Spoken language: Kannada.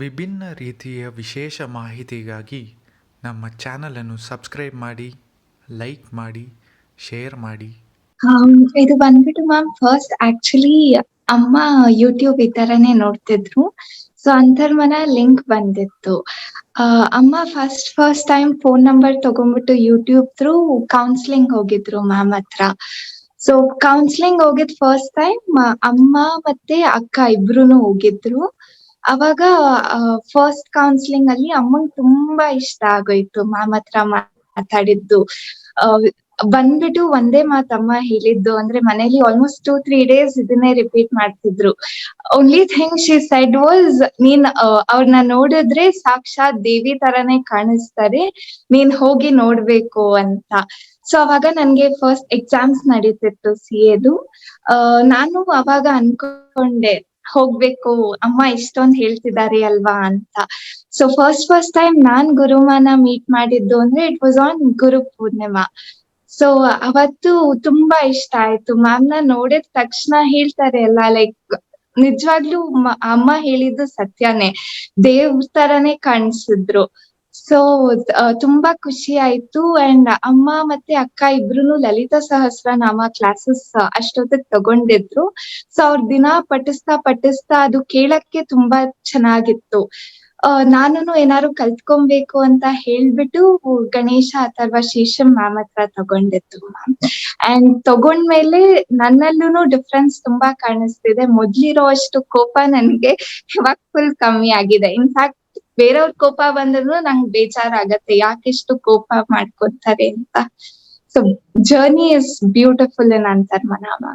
ವಿಭಿನ್ನ ರೀತಿಯ ವಿಶೇಷ ಮಾಹಿತಿಗಾಗಿ ನಮ್ಮ ಚಾನಲನ್ನು ಸಬ್ಸ್ಕ್ರೈಬ್ ಮಾಡಿ, ಲೈಕ್ ಮಾಡಿ, ಶೇರ್ ಮಾಡಿ. ಇದು ಬಂದ್ಬಿಟ್ಟು ಮ್ಯಾಮ್ ಫಸ್ಟ್ ಆಕ್ಚುಲಿ ಅಮ್ಮ ಯೂಟ್ಯೂಬ್ ಈ ತರನೇ ನೋಡ್ತಿದ್ರು. ಸೊ ಅಂತರ್ಮನ ಲಿಂಕ್ ಬಂದಿತ್ತು. ಅಮ್ಮ first first time phone number ತಗೊಂಡ್ಬಿಟ್ಟು ಯೂಟ್ಯೂಬ್ ಥ್ರೂ ಕೌನ್ಸಿಲಿಂಗ್ ಹೋಗಿದ್ರು ಮ್ಯಾಮ್ ಹತ್ರ. ಸೊ ಕೌನ್ಸಿಲಿಂಗ್ ಹೋಗಿದ್ ಫಸ್ಟ್ ಟೈಮ್ ಅಮ್ಮ ಮತ್ತೆ ಅಕ್ಕ ಇಬ್ರು ಹೋಗಿದ್ರು. ಅವಾಗ ಫಸ್ಟ್ ಕೌನ್ಸಿಲಿಂಗ್ ಅಲ್ಲಿ ಅಮ್ಮಂಗ್ ತುಂಬಾ ಇಷ್ಟ ಆಗೋಯ್ತು. ಮ್ಯಾಮ್ ಹತ್ರ ಮಾತಾಡಿದ್ದು. ಬಂದ್ಬಿಟ್ಟು ಒಂದೇ ಮಾತಮ್ಮ ಹೇಳಿದ್ದು. ಅಂದ್ರೆ ಮನೇಲಿ ಆಲ್ಮೋಸ್ಟ್ ಟೂ ತ್ರೀ ಡೇಸ್ ಇದನ್ನೇ ರಿಪೀಟ್ ಮಾಡ್ತಿದ್ರು. Only thing she said was ನೀನ್ ಅವ್ರನ್ನ ನೋಡಿದ್ರೆ ಸಾಕ್ಷಾತ್ ದೇವಿ ತರಾನೇ ಕಾಣಿಸ್ತಾರೆ. ನೀನ್ ಹೋಗಿ ನೋಡ್ಬೇಕು ಅಂತ. ಸೊ ಅವಾಗ ನನ್ಗೆ ಫಸ್ಟ್ ಎಕ್ಸಾಮ್ಸ್ ನಡೀತಿತ್ತು ಸಿ ಎದು. ನಾನು ಅವಾಗ ಅನ್ಕೊಂಡೆ. ಹೋಗ್ಬೇಕು, ಅಮ್ಮ ಇಷ್ಟೊಂದ್ ಹೇಳ್ತಿದ್ದಾರೆ ಅಲ್ವಾ ಅಂತ. ಸೊ ಫಸ್ಟ್ ಫಸ್ಟ್ ಟೈಮ್ ನಾನ್ ಗುರುಮಾನ ಮೀಟ್ ಮಾಡಿದ್ದು ಅಂದ್ರೆ it was on Guru Purnima so ಅವತ್ತು ತುಂಬಾ ಇಷ್ಟ ಆಯ್ತು. ಮ್ಯಾಮ್ನ ನೋಡಿದ ತಕ್ಷಣ ಹೇಳ್ತಾರೆ ಅಲ್ಲ ಲೈಕ್ ನಿಜವಾಗ್ಲೂ ಅಮ್ಮ ಹೇಳಿದ್ದು ಸತ್ಯನೇ. ದೇವ್ ತರಾನೇ ಕಾಣಿಸಿದ್ರು. ಸೊ ತುಂಬಾ ಖುಷಿ ಆಯ್ತು. ಅಂಡ್ ಅಮ್ಮ ಮತ್ತೆ ಅಕ್ಕ ಇಬ್ರುನು ಲಲಿತಾ ಸಹಸ್ರನಾಮ ಕ್ಲಾಸಸ್ ಅಷ್ಟೊತ್ತಿಗೆ ತಗೊಂಡಿದ್ರು. ಸೊ ಅವ್ರ ದಿನ ಪಠಿಸ್ತಾ ಪಠಿಸ್ತಾ ಅದು ಕೇಳಕ್ಕೆ ತುಂಬಾ ಚೆನ್ನಾಗಿತ್ತು. ನಾನು ಏನಾದ್ರು ಕಲ್ತ್ಕೊಬೇಕು ಅಂತ ಹೇಳ್ಬಿಟ್ಟು ಗಣೇಶ ಅಥವಾ ಶೇಷಂ ಮ್ಯಾಮ್ ಹತ್ರ ತಗೊಂಡಿದ್ರು ಮ್ಯಾಮ್. ಅಂಡ್ ತಗೊಂಡ್ಮೇಲೆ ನನ್ನಲ್ಲೂ ಡಿಫ್ರೆನ್ಸ್ ತುಂಬಾ ಕಾಣಿಸ್ತಿದೆ. ಮೊದ್ಲಿರೋ ಅಷ್ಟು ಕೋಪ ನನ್ಗೆ ಇವಾಗ ಫುಲ್ ಕಮ್ಮಿ ಆಗಿದೆ. ಇನ್ಫ್ಯಾಕ್ಟ್ ಬೇರೆಯವ್ರ ಕೋಪ ಬಂದ್ರು ನಂಗೆ ಬೇಜಾರಾಗತ್ತೆ, ಯಾಕೆಷ್ಟು ಕೋಪ ಮಾಡ್ಕೊತಾರೆ ಅಂತ. So journey is beautiful in Antarmana ma'am